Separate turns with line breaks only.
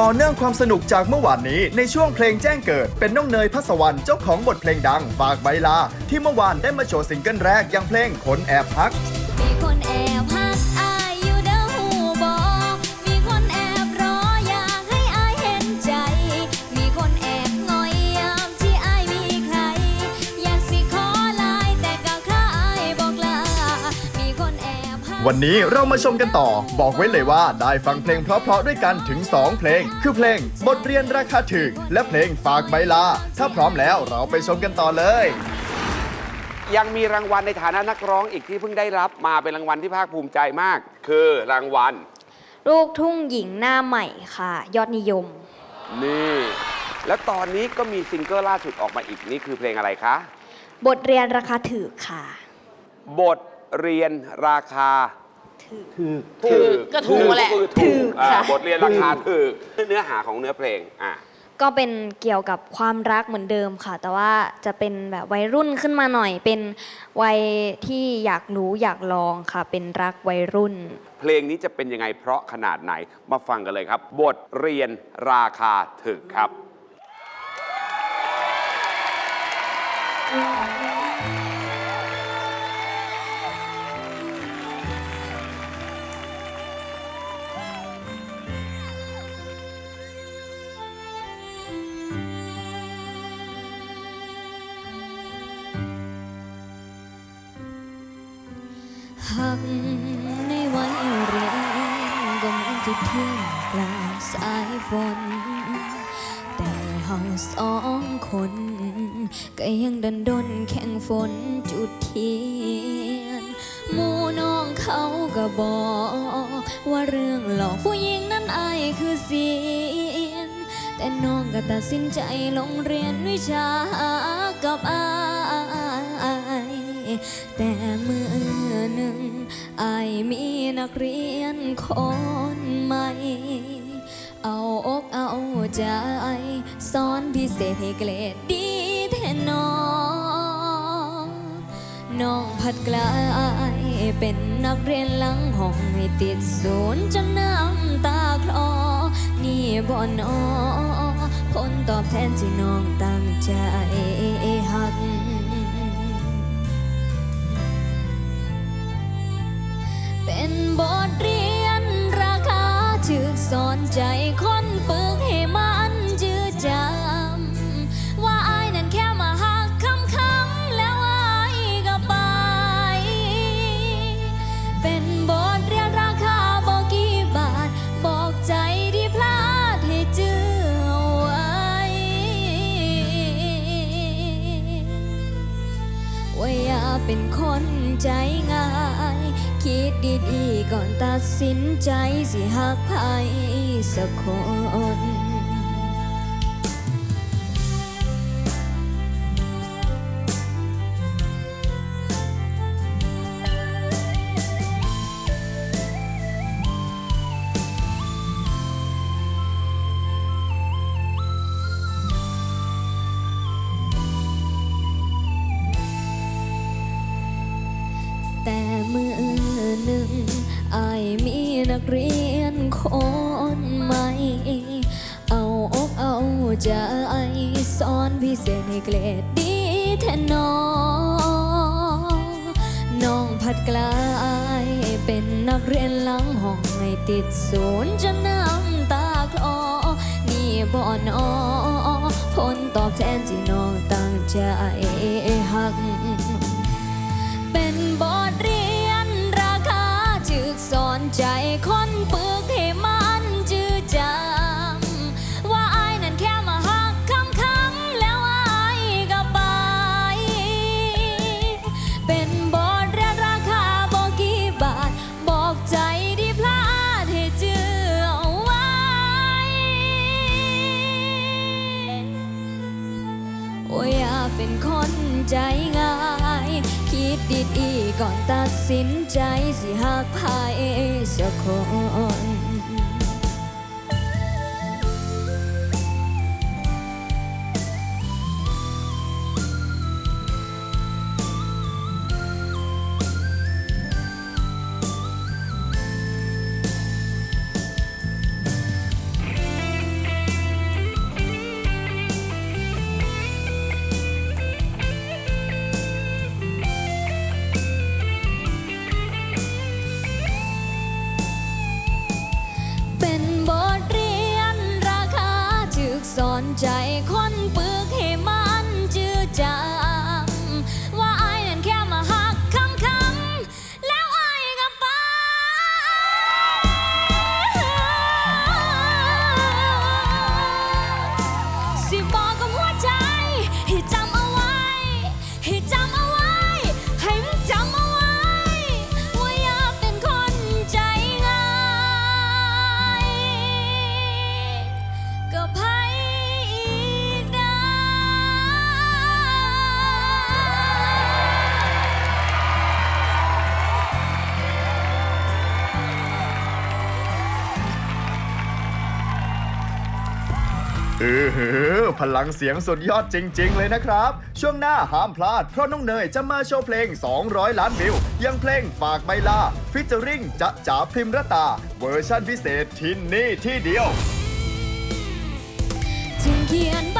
ต่อเนื่องความสนุกจากเมื่อวานนี้ ในช่วงเพลงแจ้งเกิด เป็นน้องเนยพัสวรรณเจ้าของบทเพลงดังฝากใบลา ที่เมื่อวานได้มาโชว์ซิงเกิลแรกอย่างเพลงคนแอบฮัก
มีคนแอบ
วันนี้เรามาชมกันต่อ บอกไว้เลยว่าได้ฟังเพลงเพราะๆด้วยกันถึง 2 เพลง คือเพลงบทเรียนราคาถึกและเพลงฝากใบลา ถ้าพร้อมแล้วเราไปชมกันต่อเลย
ยังมีรางวัลในฐานะนักร้องอีกที่เพิ่งได้รับมาเป็นรางวัลที่ภาคภูมิใจมาก คือรางวัล
ลูกทุ่งหญิงหน้าใหม่ค่ะ ยอดนิยม
นี่ แล้วตอนนี้ก็มีซิงเกิลล่าสุดออกมาอีกนี่คือเพลงอะไรคะ
บทเรียนราคาถือค่ะ
บท เรียนราคา
ถือ
ถูก
ก็ถูกแหละ
คือ
ถู
ถูก
ก
อ่า
ค่ะ
บทเรียนราคาถูกเนื้อหาของเนื้อเพลงอะ
ก็เป็นเกี่ยวกับความรักเหมือนเดิมค่ะ แต่ว่าจะเป็นแบบวัยรุ่นขึ้นมาหน่อย เป็นวัยที่อยากรู้อยากลองค่ะ เป็นรักวัยรุ่น
เพลงนี้จะเป็นยังไงเพราะขนาดไหนมาฟังกันเลยครับ บทเรียนราคาถึกครับ
หักในวัยเรียนก็เหมือนที่เทียนกลางสายฝน แต่เฮาสองคน ก็ยังดันดนแข่งฝนจุดเทียนหมู่น้องเขาก็บอก ว่าเรื่องหลอกผู้หญิงนั้นอายคือเสียน แต่น้องก็ตัดสินใจลงเรียนวิชากับอา แต่เมื่อหนึ่งไอมีนักเรียนคนใหม่ เอาอกเอาใจสอนพิเศษให้เกรดดีแทนน้องน้องพัดกลายเป็นนักเรียนหลังห้องให้ติดศูนย์จนน้ำตาคลอ นี่บ่นอผลตอบแทนที่น้องตั้งใจหัก คนฝึกให้มา คนใจง่าย คิดดีๆก่อนตัดสินใจสิหักใครสักคน นักเรียนคนใหม่ เอาอกเอาใจสอนพิเศษให้เกรดดีแทนน้อง น้องพัดกลายเป็นนักเรียนหลังห้องให้ติดศูนย์จนน้ำตาคลอ นี่บ่อนอผลตอบแทนที่น้องตั้งใจหัก เป็นบทเรียน ใจคนปึกให้มันจืดจำว่าอายนั้นแค่มาหักคำคำๆแล้วอายก็ไป เป็นบทเรียนราคาบอกกี่บาท บอกใจที่พลาดให้เจือไว้ โอ้ยอย่าเป็นคนใจง่าย ก่อนตัดสินใจสิหักใครสักคน ใจคน เออหือ
พลังเสียงสุดยอดจริง ๆ เลยนะครับ ช่วงหน้าห้ามพลาด เพราะน้องเนยจะมาโชว์เพลง 200 ล้านวิว ยังเพลงฝากใบลา ฟิชเจอริงจะจ๋าพิมรตา เวอร์ชั่นพิเศษที่นี่ที่เดียว
จึงเขียนใบ